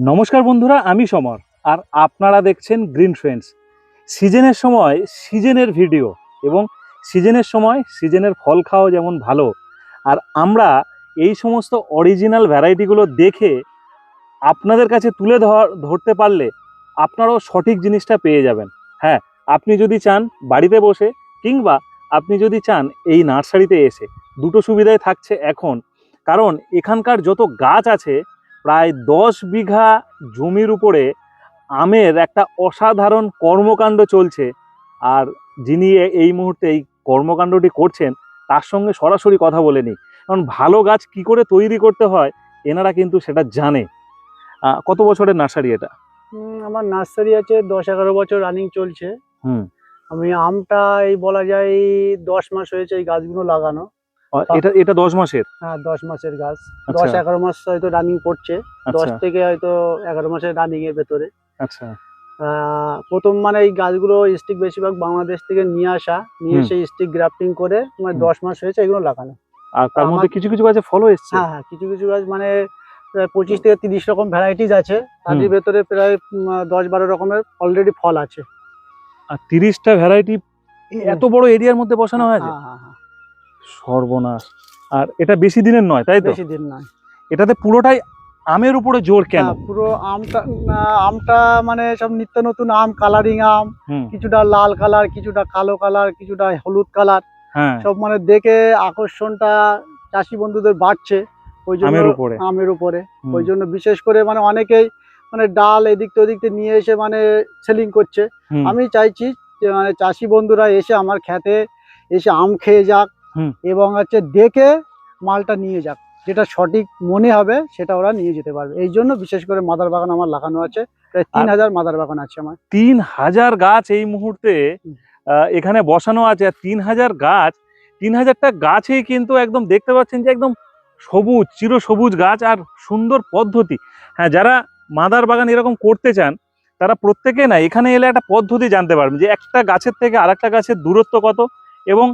নমস্কার বন্ধুরা, আমি সমর, আর আপনারা দেখছেন গ্রিন ফ্রেন্ডস। সিজনের সময় সিজনের ভিডিও এবং সিজনের সময় সিজনের ফল খাওয়া যেমন ভালো, আর আমরা এই সমস্ত অরিজিনাল ভ্যারাইটিগুলো দেখে আপনাদের কাছে তুলে ধর- ধরতে পারলে আপনারাও সঠিক জিনিসটা পেয়ে যাবেন। হ্যাঁ আপনি যদি চান বাড়িতে বসে কিংবা আপনি যদি চান এই নার্সারিতে এসে, দুটো সুবিধাই থাকছে এখন। কারণ এখানকার যত গাছ আছে প্রায় দশ বিঘা জমির উপরে আমের একটা অসাধারণ কর্মকাণ্ড চলছে। আর যিনি এই মুহূর্তে এই কর্মকাণ্ডটি করছেন তার সঙ্গে সরাসরি কথা বলে নিই। কারণ ভালো গাছ কি করে তৈরি করতে হয় এনারা কিন্তু সেটা জানে। কত বছরের নার্সারি এটা? আমার নার্সারি আছে দশ এগারো বছর রানিং চলছে। হুম। আমি আমটা এই বলা যায় দশ মাস হয়েছে এই গাছগুলো লাগানো। এটা এটা দশ মাসের? হ্যাঁ দশ মাসের গাছ। আচ্ছা। দশ এগারো মাস হয়তো রানিং পড়ছে। দশ আচ্ছা থেকে হয়তো এগারো মাসের রানিং এর ভেতরে। আচ্ছা। প্রথম মানে এই গাছগুলো স্টিক বেশিরভাগ বাংলাদেশ থেকে নিয়ে আসা। নিয়ে। এসে স্টিক গ্রাফটিং করে মানে। দশ মাস হয়েছে এগুলো লাগানো। আর তার মধ্যে কিছু কিছু গাছে ফলও এসছে? হ্যাঁ হ্যাঁ কিছু কিছু গাছ মানে পঁচিশ থেকে তিরিশ রকম ভ্যারাইটিস আছে। তার হুম। ভেতরে প্রায় দশ বারো রকমের অলরেডি ফল আছে। আর তিরিশটা ভ্যারাইটি এত বড় এরিয়ার মধ্যে বসানো হয়েছে? হ্যাঁ হ্যাঁ হ্যাঁ। সর্বনাশ। আর এটা বেশি দিনের নয় তাই তো? বেশি দিন নয়। এটাতে পুরোটাই আমের উপরে জোর কেন? পুরো আমটা আমটা মানে সব নিত্য নতুন আম কালারিং আম কিছুটা লাল কালার কিছুটা কালো কালার কিছুটা হলুদ কালার। হ্যাঁ। সব মানে দেখে আকর্ষণটা চাষি বন্ধুদের বাড়ছে। ওই জন্য আমের উপরে। আমের উপরে। ওই জন্য বিশেষ করে মানে অনেকেই মানে ডাল এদিক থেকে ওদিক নিয়ে এসে মানে সেলিং করছে। আমি চাইছি যে মানে চাষি বন্ধুরা এসে আমার খেতে এসে আম খেয়ে যাক। এবং হচ্ছে দেখে মালটা নিয়ে যাক। যেটা সঠিক মনে হবে সেটা ওরা নিয়ে যেতে পারবে। এই জন্য বিশেষ করে মাদার বাগান আমার লাগানো আছে। প্রায় তিন হাজার মাদার বাগান আছে আমার। তিন হাজার গাছ এই মুহূর্তে এখানে বসানো আছে। আর তিন হাজার গাছ তিন হাজারটা গাছেই কিন্তু একদম দেখতে পাচ্ছেন যে একদম সবুজ চির সবুজ গাছ আর সুন্দর পদ্ধতি। হ্যাঁ যারা মাদার বাগান এরকম করতে চান তারা প্রত্যেকে না এখানে এলে একটা পদ্ধতি জানতে পারবেন যে একটা গাছের থেকে আরেকটা গাছের দূরত্ব কত এবং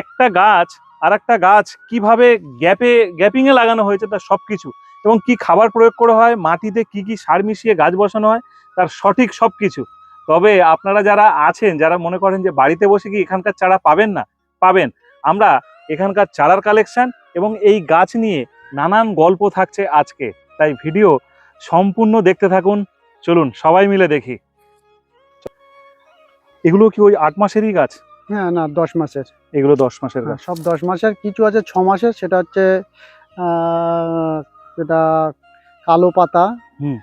একটা গাছ আর একটা গাছ কীভাবে গ্যাপে গ্যাপিংয়ে লাগানো হয়েছে তার সব কিছু এবং কি খাবার প্রয়োগ করা হয়, মাটিতে কি কি সার মিশিয়ে গাছ বসানো হয়, তার সঠিক সব কিছু তবে আপনারা যারা আছেন, যারা মনে করেন যে বাড়িতে বসে কি এখানকার চারা পাবেন না, পাবেন। আমরা এখানকার চারার কালেকশান এবং এই গাছ নিয়ে নানান গল্প থাকছে আজকে। তাই ভিডিও সম্পূর্ণ দেখতে থাকুন। চলুন, সবাই মিলে দেখি। এগুলো কি ওই আট মাসেরই গাছ? হ্যাঁ না দশ মাসের। এগুলো দশ মাসের হ্যাঁ, গাছ? সব দশ মাসের। কিছু আছে ছ মাসের সেটা হচ্ছে যেটা কালো পাতা হুম।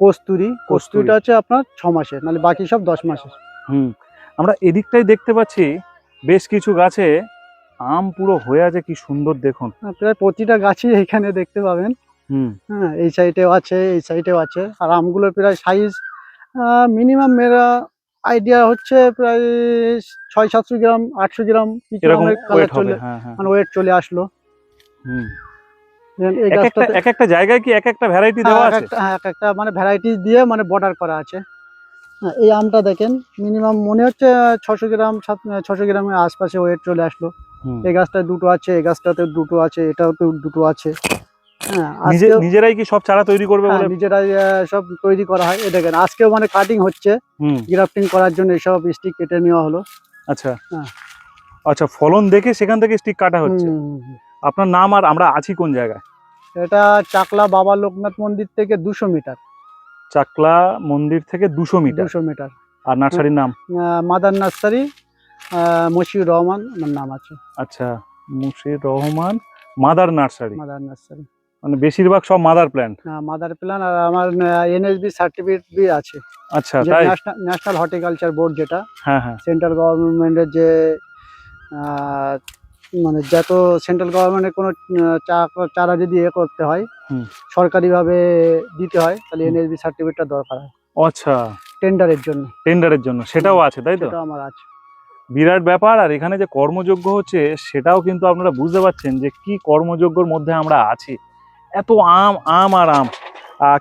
কস্তুরি। কস্তুরিটা হচ্ছে আপনার ছ মাসের মানে বাকি সব দশ মাসের। হুম। আমরা এদিকটাই দেখতে পাচ্ছি বেশ কিছু গাছে আম পুরো হয়ে আছে কি সুন্দর দেখুন। প্রায় প্রতিটা গাছই এখানে দেখতে পাবেন। হুম। হ্যাঁ এই সাইডেও আছে এই সাইডেও আছে। আর আমগুলোর প্রায় সাইজ মিনিমাম মেরা আইডিয়া হচ্ছে প্রায় ছয় সাতশো গ্রাম আটশো গ্রাম কালার চলে হ্যাঁ হ্যাঁ। মানে ওয়েট চলে আসলো। এক একটা জায়গায় কি এক একটা ভ্যারাইটি দেওয়া হ্যাঁ, আছে? হ্যাঁ, এক একটা মানে দিয়ে মানে বর্ডার করা আছে। এই আমটা দেখেন মিনিমাম মনে হচ্ছে ছশো গ্রাম ছশো গ্রামের আশপাশে ওয়েট চলে আসলো। এই গাছটায় দুটো আছে এই গাছটাতে দুটো আছে এটাতে দুটো আছে। নিজেরাই কি সব চারা তৈরি করবে হ্যাঁ, বলে? নিজেরাই সব তৈরি করা হয়। এই দেখেন আজকেও মানে কাটিং হচ্ছে। গ্রাফটিং করার জন্য এসব স্টিক কেটে নেওয়া হলো। আচ্ছা। হ্যাঁ। আচ্ছা ফলন দেখে সেখান থেকে স্টিক কাটা হচ্ছে। আপনার নাম আর আমরা আছি কোন জায়গায়? এটা চাকলা বাবা লোকনাথ মন্দির থেকে দুশো মিটার। চাকলা মন্দির থেকে দুশো মিটার। দুশো মিটার। আর নার্সারির নাম? মাদার নার্সারি মশিউর রহমান আমার নাম আছে। আচ্ছা Mushir Rahman mother nursery. Mother nursery. মানে বেশিরভাগ সব মাদার প্ল্যান্ট মাদার প্ল্যান আর আমার এনএসবি সার্টিফিকেট বি আছে। আচ্ছা তাই? ন্যাশনাল হর্টিকালচার বোর্ড যেটা হ্যাঁ হ্যাঁ। সেন্ট্রাল গভর্নমেন্টের যে মানে যত সেন্ট্রাল গভর্নমেন্টের কোনো চারা যদি এ করতে হয়। সরকারিভাবে দিতে হয় তাহলে। এনএসবি সার্টিফিকেটটা দরকার হয়। আচ্ছা। টেন্ডারের জন্য। টেন্ডারের জন্য সেটাও আছে তাই তো? আমার আছে। বিরাট ব্যাপার আর এখানে যে কর্মযোগ্য হচ্ছে সেটাও কিন্তু আপনারা বুঝতে পারছেন যে কি কর্মযোগ্যর মধ্যে আমরা আছি। এত আম আম আর আম।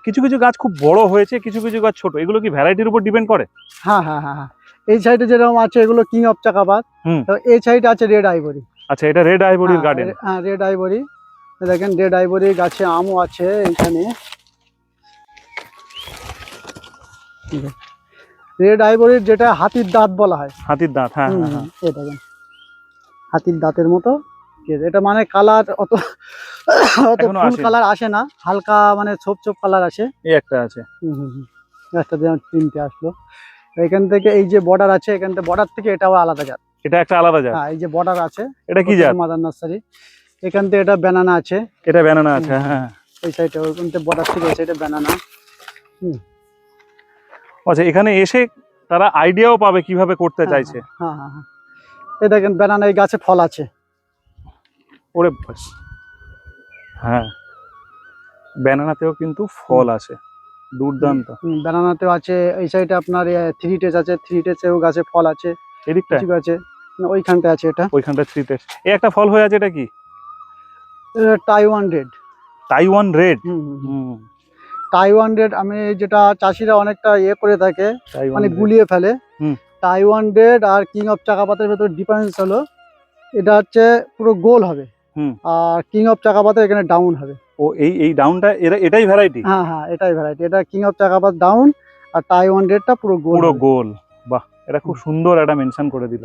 কিছু কিছু গাছ খুব বড় হয়েছে কিছু কিছু গাছ ছোট। এগুলো কি ভ্যারাইটির উপর ডিপেন্ড করে? হ্যাঁ হ্যাঁ হ্যাঁ হ্যাঁ। এই সাইডে যেরকম আছে এগুলো কিং অফ চাকাবাদ। তো এই সাইডে আছে রেড আইভরি আচ্ছা এটা রেড আইভরির গার্ডেন হ্যাঁ রেড আইভরি দেখেন রেড আইভরি গাছে আমও আছে এইখানে। রেড আইভরির যেটা হাতির দাঁত বলা হয়। হাতির দাঁত হ্যাঁ হ্যাঁ হ্যাঁ। হুম, হাতির দাঁতের মতো। এটা মানে কালার অত অত ফুল কালার আসে না। হালকা মানে ছোপ ছোপ কালার আসে। এই একটা আছে। হুম, হুম, হুম। একটা দিয়ে তিনটে আসলো। এখান থেকে এই যে বর্ডার আছে এখান থেকে বর্ডার থেকে এটাও আলাদা জাত। এটা একটা আলাদা জাত। হ্যাঁ এই যে বর্ডার আছে। এটা কি জাত? মাদার নার্সারি এখান থেকে এটা ব্যানানা আছে। এটা ব্যানানা আছে হ্যাঁ। এই সাইডে ওইখান থেকে বর্ডার থেকে এই সাইডে ব্যানানা আচ্ছা এখানে এসে তারা আইডিয়াও পাবে কীভাবে করতে চাইছে। হ্যাঁ হ্যাঁ হ্যাঁ। এই দেখেন ব্যানানা এই গাছে ফল আছে। ওরে বাস। হ্যাঁ। ব্যানানাতেও কিন্তু ফল আছে। দুর্দান্ত। ব্যানানাতেও আছে এই সাইডে আপনার থ্রি টেস আছে থ্রি টেসেও গাছে ফল আছে। এদিকটা কিছু আছে ওইখানটা আছে এটা। ওইখানটা থ্রিতে এই একটা ফল হয়ে আছে এটা কি? Taiwan red Taiwan red hmm Taiwan red আমি যেটা চাষিরা অনেকটা ইয়ে করে থাকে মানে গুলিয়ে ফেলে। হুম। টাইওয়ান রেড আর কিং অফ চাকাপাতের ভেতর ডিফারেন্স হলো এটা হচ্ছে পুরো গোল হবে। আর কিং অফ চাকাপাতের এখানে ডাউন হবে। ও এই এই ডাউনটা এরা এটাই ভ্যারাইটি হ্যাঁ হ্যাঁ এটাই ভ্যারাইটি এটা কিং অফ চাকাপাত ডাউন আর টাইওয়ান রেডটা পুরো গোল পুরো গোল বাহ এটা খুব সুন্দর একটা মেনশন করে দিল।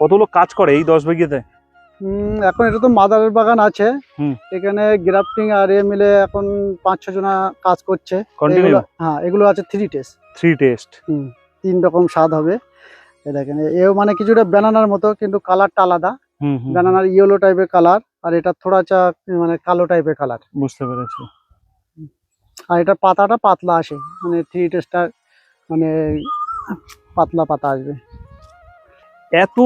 কত লোক কাজ করে এই দশ বিঘেতে? এখন এটা তো মাদারের বাগান আছে। এখানে গ্রাফটিং আর এ মিলে এখন পাঁচ ছ জনা কাজ করছে। কন্টিনিউ হ্যাঁ এগুলো আছে থ্রি টেস্ট থ্রি টেস্ট তিন রকম স্বাদ হবে। এ দেখেন এও মানে কিছুটা ব্যানানার মতো কিন্তু কালারটা আলাদা। ব্যানানার ইয়েলো টাইপের কালার আর এটা থোড়া চা মানে কালো টাইপের কালার বুঝতে পেরেছি। আর এটা পাতাটা পাতলা আসে মানে থ্রি টেস্টটা মানে পাতলা পাতা আসবে। এত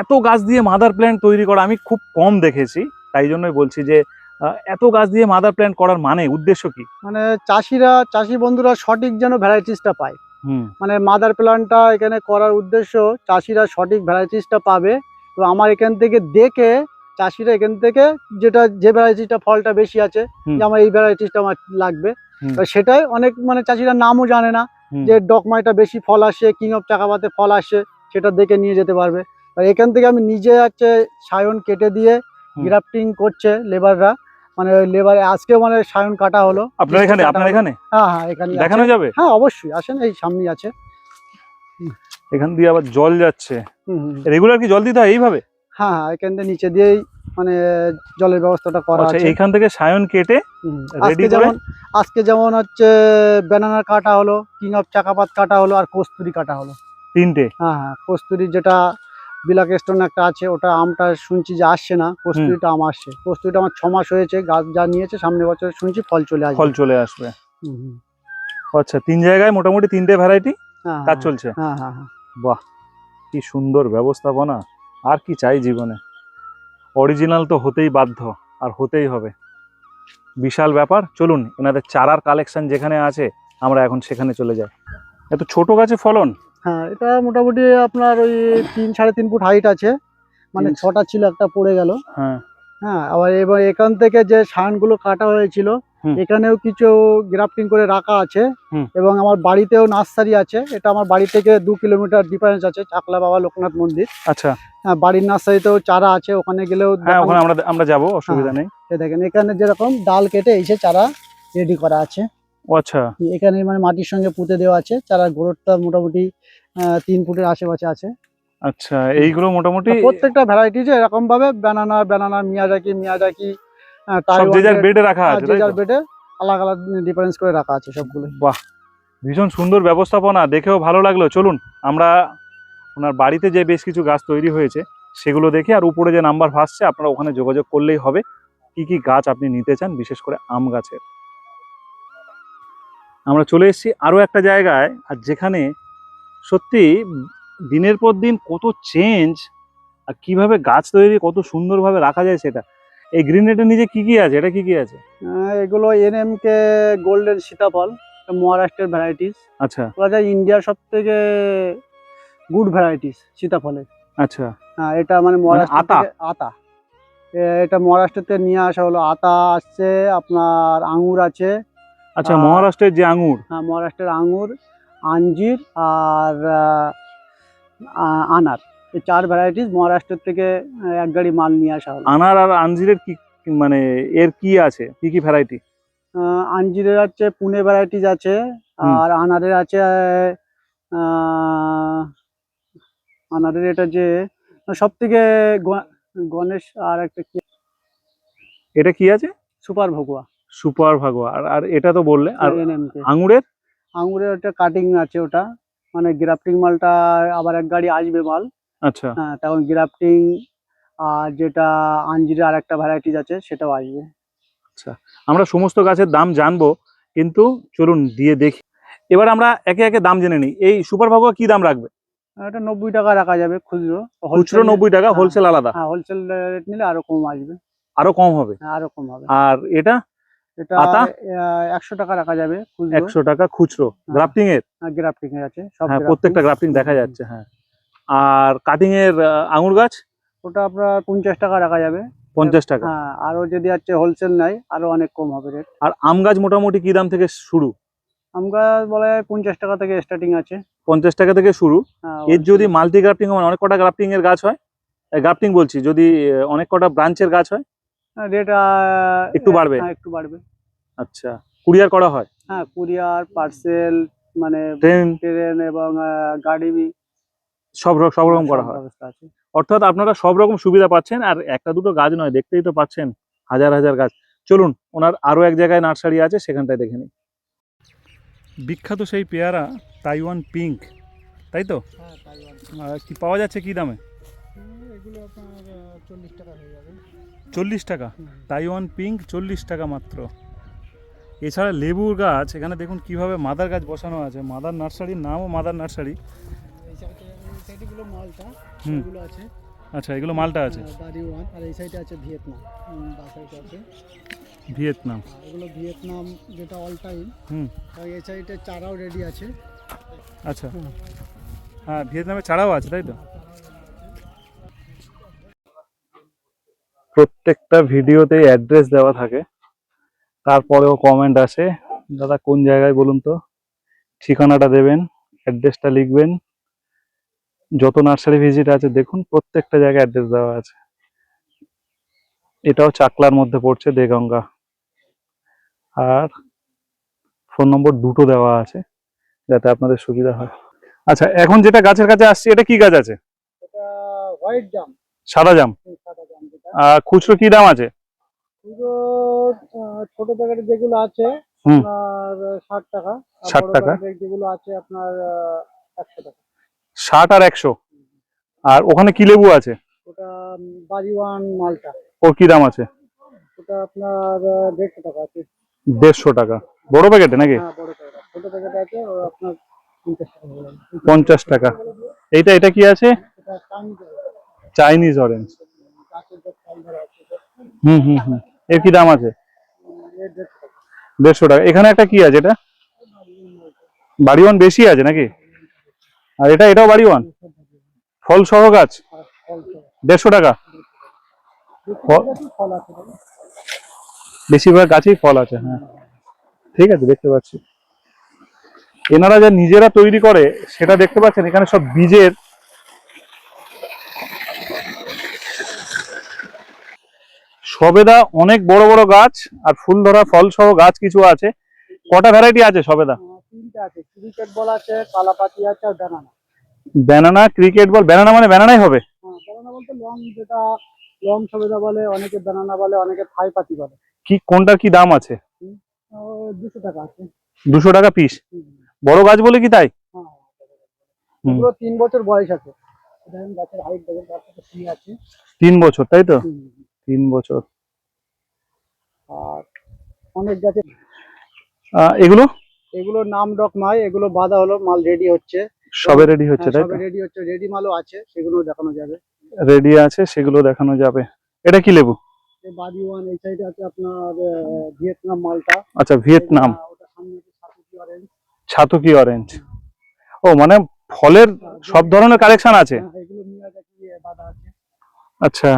এত গাছ দিয়ে মাদার প্ল্যান্ট তৈরি করা আমি খুব কম দেখেছি তাই জন্যই বলছি যে এত গাছ দিয়ে মাদার প্ল্যান্ট করার মানে উদ্দেশ্য কি? মানে চাষিরা চাষি বন্ধুরা সঠিক যেন ভ্যারাইটিসটা পায়। মানে মাদার প্ল্যান্টটা এখানে করার উদ্দেশ্য চাষিরা সঠিক ভ্যারাইটিসটা পাবে তো আমার এখান থেকে দেখে চাষিরা এখান থেকে যেটা যে ভ্যারাইটিটা ফলটা বেশি আছে যে আমার এই ভ্যারাইটিসটা আমার লাগবে। সেটাই অনেক মানে চাষিরা নামও জানে না যে ডকমাইটা বেশি ফল আসে কিং অফ চাকাপাতে ফল আসে সেটা দেখে নিয়ে যেতে পারবে। আর এখান থেকে আমি নিজে হচ্ছে সায়ন কেটে দিয়ে। গ্রাফটিং করছে লেবাররা। মানে লেবার আজকেও মানে সায়ন কাটা হলো। আপনার এখানে আপনার। এখানে? হ্যাঁ হ্যাঁ এখানে দেখানো যাবে? হ্যাঁ অবশ্যই। আসেন এই সামনে আছে। এখান দিয়ে আবার জল যাচ্ছে। রেগুলার কি জল দিতে হয় এইভাবে? হ্যাঁ হ্যাঁ এখান থেকে নিচে দিয়েই মানে জলের ব্যবস্থাটা করা আচ্ছা আছে। এইখান থেকে সায়ন কেটে করে? যেমন আজকে যেমন হচ্ছে ব্যানানার কাটা হলো কিং অফ চাকাপাত কাটা হলো আর কস্তুরি কাটা হলো। তিনটে? হ্যাঁ হ্যাঁ কস্তুরি যেটা বিলাক স্টোন একটা আছে ওটা আমটা শুনছি যে আসছে না কস্তুরিটা আম আসছে। কস্তুরিটা আমার ছ মাস হয়েছে গাছ যা নিয়েছে সামনে বছর শুনছি ফল চলে আসবে। ফল চলে আসবে। আচ্ছা তিন জায়গায় মোটামুটি তিনটে ভ্যারাইটি কাজ হ্যাঁ, চলছে। হ্যাঁ হ্যাঁ হ্যাঁ। বাহ কি সুন্দর ব্যবস্থাপনা। আর কি চাই জীবনে? অরিজিনাল তো হতেই বাধ্য আর হতেই হবে। বিশাল ব্যাপার চলুন এনাদের চারার কালেকশন যেখানে আছে আমরা এখন সেখানে চলে যাই। এত ছোট গাছে ফলন? হ্যাঁ এটা মোটামুটি আপনার ওই তিন সাড়ে তিন ফুট হাইট আছে। মানে ছটা ছিল একটা পড়ে গেল। হ্যাঁ। হ্যাঁ আবার এবার এখান থেকে যে সানগুলো কাটা হয়েছিল। এখানেও কিছু গ্রাফটিং করে রাখা আছে এবং আমার বাড়িতেও নার্সারি আছে। এটা আমার বাড়ি থেকে দু কিলোমিটার ডিফারেন্স আছে চাকলা বাবা লোকনাথ মন্দির। আচ্ছা। হ্যাঁ, বাড়ির নার্সারিতেও চারা আছে ওখানে গেলেও হ্যাঁ আমরা আমরা যাব অসুবিধা হ্যাঁ। নেই দেখেন এখানে যেরকম ডাল কেটে এসে চারা রেডি করা আছে। আচ্ছা। এখানে মানে মাটির সঙ্গে পুঁতে দেওয়া আছে চারা গোড়টা মোটামুটি তিন ফুটের আশেপাশে আছে। আচ্ছা এইগুলো মোটামুটি প্রত্যেকটা ভ্যারাইটিজ এরকম ভাবে ব্যানানা ব্যানানা মিয়াজাকি মিয়াজাকি সব যে যার তাইওয়ানের- বেডে রাখা হ্যাঁ, আছে যে তাই যার তো? বেডে আলাদা আলাদা ডিফারেন্স করে রাখা আছে সবগুলো বাহ ভীষণ সুন্দর ব্যবস্থাপনা দেখেও ভালো লাগল। চলুন আমরা ওনার বাড়িতে যে বেশ কিছু গাছ তৈরি হয়েছে সেগুলো দেখে আর উপরে যে নাম্বার ভাসছে আপনারা ওখানে যোগাযোগ করলেই হবে। কি কি গাছ আপনি নিতে চান বিশেষ করে আম গাছের? আমরা চলে এসেছি আরও একটা জায়গায় আর যেখানে সত্যি দিনের পর দিন কত চেঞ্জ আর কীভাবে গাছ তৈরি কত সুন্দরভাবে রাখা যায় সেটা। এই গ্রিন নেটের নিচে কি কি আছে? এটা কি কি আছে? এগুলো এনএম কে গোল্ডেন সীতাফল মহারাষ্ট্রের ভ্যারাইটিস আচ্ছা। বলা যায় ইন্ডিয়ার সব থেকে গুড ভ্যারাইটিস সীতাফলের আচ্ছা। হ্যাঁ এটা মানে মহারাষ্ট্র আতা? আতা। এটা মহারাষ্ট্রতে নিয়ে আসা হলো। আতা আসছে আপনার আঙুর আছে। আচ্ছা মহারাষ্ট্রের যে আঙুর? হ্যাঁ মহারাষ্ট্রের আঙুর আঞ্জির আর আনার। চার ভ্যারাইটিস মহারাষ্ট্র থেকে এক গাড়ি মাল নিয়ে আসা হলো। আনার আর আঞ্জিরের কি মানে এর কি আছে? কি কি ভ্যারাইটি আঞ্জিরের আছে পুনে ভ্যারাইটিস আছে আর আনারের আছে আনারের এটা যে সব থেকে গণেশ আর একটা কি? এটা কি আছে? সুপার ভগুয়া। সুপার ভাগোয়া। আর আর এটা তো বললে আর আঙুরের? আঙুরের ওটা কাটিং আছে ওটা। মানে গ্রাফটিং মালটা আবার এক গাড়ি আসবে মাল। আচ্ছা। হ্যাঁ তখন গ্রাফটিং আর যেটা আঞ্জিরের আর একটা ভ্যারাইটিস আছে সেটাও আসবে। আচ্ছা আমরা সমস্ত গাছের দাম জানব কিন্তু চলুন দিয়ে দেখি। এবার আমরা একে একে দাম জেনে নিই। এই সুপার ভাগোয়া কি দাম রাখবে? এটা নব্বই টাকা রাখা যাবে খুচরো। খুচরো নব্বই টাকা হ্যাঁ। হোলসেল আলাদা। হ্যাঁ হোলসেল রেট নিলে আরও কম আসবে। আরও কম হবে? হ্যাঁ, আরও কম হবে। আর এটা? এটা? একশো টাকা রাখা যাবে একশো টাকা খুচরো। গ্রাফটিং এর? গ্রাফটিং এর আছে সব হ্যাঁ প্রত্যেকটা গ্রাফটিং দেখা যাচ্ছে হ্যাঁ। আর কাটিং এর আঙুর গাছ? ওটা আপনার পঞ্চাশ টাকা রাখা যাবে। পঞ্চাশ টাকা? হ্যাঁ আরও যদি আছে হোলসেল নাই আরও অনেক কম হবে রেট আর আম গাছ মোটামুটি কি দাম থেকে শুরু? আমরা বলে পঞ্চাশ টাকা থেকে স্টার্টিং আছে। পঞ্চাশ টাকা থেকে শুরু? হ্যাঁ, এর যদি মাল্টি গ্রাফটিং মানে অনেক কটা গ্রাফটিং এর গাছ হয়? গ্রাফটিং বলছি যদি অনেক কটা ব্রাঞ্চের গাছ হয়? হ্যাঁ, রেট একটু বাড়বে? হ্যাঁ একটু বাড়বে। আচ্ছা কুরিয়ার করা হয়? হ্যাঁ কুরিয়ার পার্সেল মানে ট্রেন ট্রেন এবং গাড়ি সব সব রকম করা হয়। অর্থাৎ আপনারা সব রকম সুবিধা পাচ্ছেন আর একটা দুটো গাছ নয় দেখতেই তো পাচ্ছেন হাজার হাজার গাছ। চলুন ওনার আরও এক জায়গায় নার্সারি আছে সেখানটায় দেখে নিই। বিখ্যাত সেই পেয়ারা তাইওয়ান পিঙ্ক তাই তো? হ্যাঁ কি পাওয়া যাচ্ছে কি দামে? চল্লিশ টাকা হয়ে যাবে। চল্লিশ টাকা? তাইওয়ান পিঙ্ক চল্লিশ টাকা মাত্র। এছাড়া লেবুর গাছ এখানে দেখুন কীভাবে মাদার গাছ বসানো আছে। মাদার নার্সারির নামও মাদার নার্সারি। এই মালটা। এগুলো আছে। আচ্ছা এগুলো মালটা আছে? বাড়ি ওয়ান আর এই সাইডে আছে ভিয়েতনাম। বা সাইডে আছে। ভিয়েতনাম। এগুলো ভিয়েতনাম যেটা অল টাইম হুম। আর এই সাইডে চারাও রেডি আছে। আচ্ছা। হ্যাঁ ভিয়েতনামে ছাড়াও আছে তাই তো? প্রত্যেকটা ভিডিওতে অ্যাড্রেস দেওয়া থাকে। তারপরেও কমেন্ট আসে। দাদা কোন জায়গায় বলুন তো? ঠিকানাটা দেবেন অ্যাড্রেসটা লিখবেন। যত নার্সারি ভিজিট আছে দেখুন প্রত্যেকটা জায়গায় অ্যাড্রেস দেওয়া আছে। এটাও চাকলার মধ্যে পড়ছে দেগঙ্গা। আর ফোন নম্বর দুটো দেওয়া আছে যাতে আপনাদের সুবিধা হয়। আচ্ছা এখন যেটা গাছের কাছে আসছে এটা কি গাছ আছে? হোয়াইট জাম সাদা জাম জাম আর খুচরো কি দাম আছে? ছোট প্যাকেটে যেগুলো আছে। আপনার ষাট টাকা। আর 60 বড় টাকা। যেগুলো আছে আপনার একশো টাকা। ষাট আর একশো। আর ওখানে কি লেবু আছে? ওটা মালটা। ওর কি দাম আছে? ওটা আপনার দেড়শো টাকা আছে। দেড়শো টাকা। বড় প্যাকেটে নাকি? হ্যাঁ বড় প্যাকেট ছোট প্যাকেট আছে আপনার পঞ্চাশ টাকা এইটা এটা কি আছে? Chinese orange. হুম হুম হুম। এর কি দাম আছে? দেড়শো টাকা। দেড়শো টাকা। এখানে একটা কি আছে এটা? বাড়িওয়ান বেশি আছে নাকি? আর এটা, এটাও বাড়ি ওয়ান? ফল সহ গাছ? দেড়শো টাকা। বেশিরভাগ গাছেই ফল আছে হ্যাঁ। ঠিক আছে, দেখতে পাচ্ছি। এনারা যা নিজেরা তৈরি করে, সেটা দেখতে পাচ্ছেন, এখানে সব বীজের সবেদা অনেক বড় বড় গাছ আর ফুল ধরা ফল সহ গাছ কিছু আছে। কটা ভ্যারাইটি আছে সবেদা? তিনটে আছে ক্রিকেট বল আছে কালাপাতি আছে আর banana banana cricket ball banana মানে ব্যানানাই হবে? হ্যাঁ ব্যানানা বলতে লং যেটা লং সবেদা বলে অনেকে ব্যানানা বলে অনেকে থাই পাতি বলে। কি কোনটার কি দাম আছে? দুশো টাকা আছে। দুশো টাকা পিস বড় গাছ বলে কি তাই? হ্যাঁ তিন বছর বয়স আছে। গাছের হাইট দেখেন গাছ আছে। তিন বছর তাই তো? তিন বছর। আর অনেক গাছে এগুলো? এগুলো নাম ডক নয় এগুলো বাঁধা হলো মাল রেডি হচ্ছে। সবে রেডি হচ্ছে তাই তো? রেডি হচ্ছে। রেডি মালও আছে সেগুলো দেখানো যাবে। রেডি আছে সেগুলো দেখানো যাবে। এটা কি লেবু? এই বাদি ওয়ান এই সাইডে আছে আপনার ভিয়েতনাম মালটা। আচ্ছা ভিয়েতনাম। ওটা সামনে আছে সাতুকি অরেঞ্জ ছাতকি অরেঞ্জ ও মানে ফলের সব ধরনের কালেকশন আছে? হ্যাঁ, এগুলো মিয়াজাকি বাঁধা আছে। আচ্ছা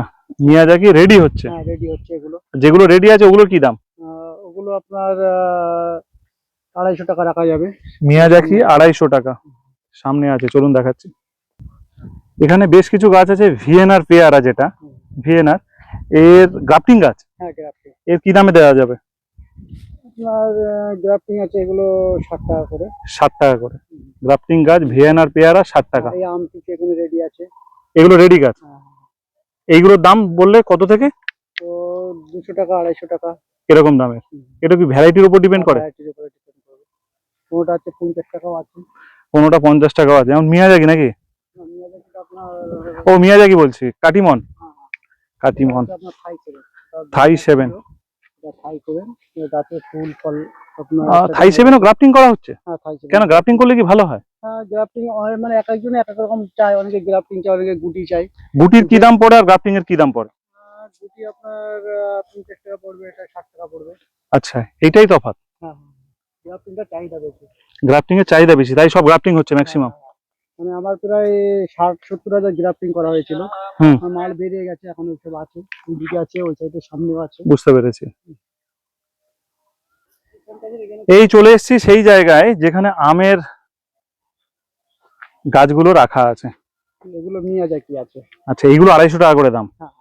মিয়াজাকি রেডি হচ্ছে। হ্যাঁ রেডি হচ্ছে এগুলো। যেগুলো রেডি আছে ওগুলোর কি দাম? ওগুলো আপনার আড়াইশো টাকা রাখা যাবে। মিয়াজাকি আড়াইশো টাকা। সামনে আছে চলুন দেখাচ্ছি। এখানে বেশ কিছু গাছ আছে ভিয়েনার পেয়ারা যেটা ভিয়েনার এর গ্রাফটিং গাছ? হ্যাঁ গ্রাফটি। এর কি দামে দেওয়া যাবে? আপনার গ্রাফটিং আছে এগুলো ষাট টাকা করে। ষাট টাকা করে। গ্রাফটিং গাছ ভিয়েনার পেয়ারা ষাট টাকা। এই আম কিছু এখানে রেডি আছে। এগুলো রেডি গাছ? হ্যাঁ। এইগুলোর দাম বললে কত থেকে? তো দুশো টাকা আড়াইশো টাকা। এরকম দামের। এটা কি ভ্যারাইটির উপর ডিপেন্ড করে variety র উপরে depend করবে। কোনোটা আছে পঞ্চাশ টাকাও আছে। কোনোটা পঞ্চাশ টাকা আছে। যেমন মিয়াজাকি নাকি? ও মিয়াজাকি বলছি। কাটিমন? হ্যাঁ, কাটিমন। থাই সেভেন থাই সেভেনও গ্রাফটিং করা হচ্ছে? হ্যাঁ কেন গ্রাফটিং করলে কি ভালো হয়? গ্রাফটিং মানে এক একজন এক এক রকম চায়। অনেকে গ্রাফটিং অনেকে গুটি চাই গুটির কি দাম পড়ে আর গ্রাফটিং এর কি দাম পড়ে? গুটি আপনার পঞ্চাশ টাকা পড়বে এটা ষাট টাকা পড়বে। আচ্ছা এইটাই তফাৎ। হ্যাঁ। গ্রাফটিংটা চাহিদা বেশি। গ্রাফটিং এর চাহিদা বেশি তাই সব গ্রাফটিং হচ্ছে ম্যাক্সিমাম মানে আমার প্রায় ষাট সত্তর হাজার গ্রাফটিং করা হয়েছিল। মাল বেরিয়ে গেছে এখন ওইসব আছে। ওইদিকে আছে ওই সাইডের সামনেও আছে। বুঝতে পেরেছি। এই চলে এসেছি সেই জায়গায় যেখানে আমের গাছগুলো রাখা আছে। এগুলো নিয়ে যায় কি আছে। আচ্ছা এইগুলো আড়াইশো টাকা করে দাম। হ্যাঁ।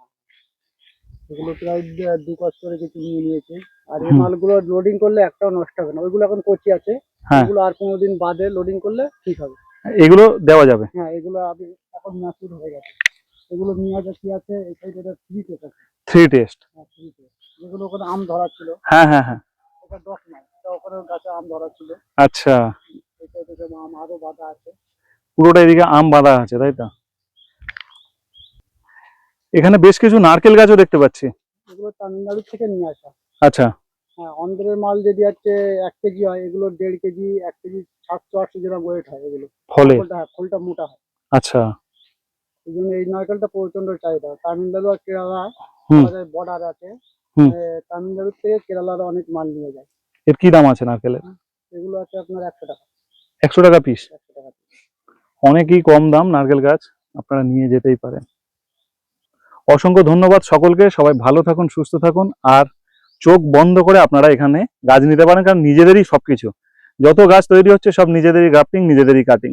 এগুলো প্রায় দু- কাজ করে কিছু নিয়ে নিয়েছে। আর এই মালগুলো লোডিং করলে একটাও নষ্ট হবে না। ওইগুলো এখন কচি আছে। হ্যাঁ। এগুলো আর কোনো দিন বাদে লোডিং করলে ঠিক হবে। এগুলো দেওয়া যাবে? হ্যাঁ এগুলো আমি এখন ম্যাচুর হয়ে গেছে। এগুলো নিয়ে যায় কি আছে? এই সাইডে থ্রি টেস্ট আছে। থ্রি টেস্ট হ্যাঁ থ্রি টেস যেগুলো ওখানে আম ধরা ছিল। হ্যাঁ হ্যাঁ হ্যাঁ। ওটা ডক নাই ওখানে গাছে আম ধরা ছিল। আচ্ছা। এই সাইডে আম আরও বাঁধা আছে। পুরোটা এদিকে আম বাঁধা আছে তাই তো? এখানে বেশ কিছু নারকেল গাছও দেখতে পাচ্ছি। এগুলো তামিলনাড়ু থেকে নিয়ে আসা। আচ্ছা। হ্যাঁ অন্ধ্রের মাল যদি হচ্ছে এক কেজি হয় এগুলো দেড় কেজি এক কেজি সাতশো আটশো গ্রাম ওয়েট হয় এগুলো। ফলে? ফলটা হ্যাঁ ফলটা মোটা হয়। আচ্ছা। এই জন্য এই নারকেলটা প্রচণ্ড চাহিদা। তামিলনাড়ু আর কেরালা। বর্ডার আছে। তামিলনাড়ু থেকে কেরালার অনেক মাল নিয়ে যায়। এর কি দাম আছে নারকেলের? এগুলো আছে আপনার একশো টাকা। একশো টাকা পিস একশো টাকা অনেকই কম দাম নারকেল গাছ আপনারা নিয়ে যেতেই পারেন। অসংখ্য ধন্যবাদ সকলকে। সবাই ভালো থাকুন, সুস্থ থাকুন আর চোখ বন্ধ করে আপনারা এখানে গাছ নিতে পারেন, কারণ নিজেদেরই সবকিছু। যত গাছ তৈরি হচ্ছে সব নিজেদেরই গ্রাফটিং নিজেদেরই কাটিং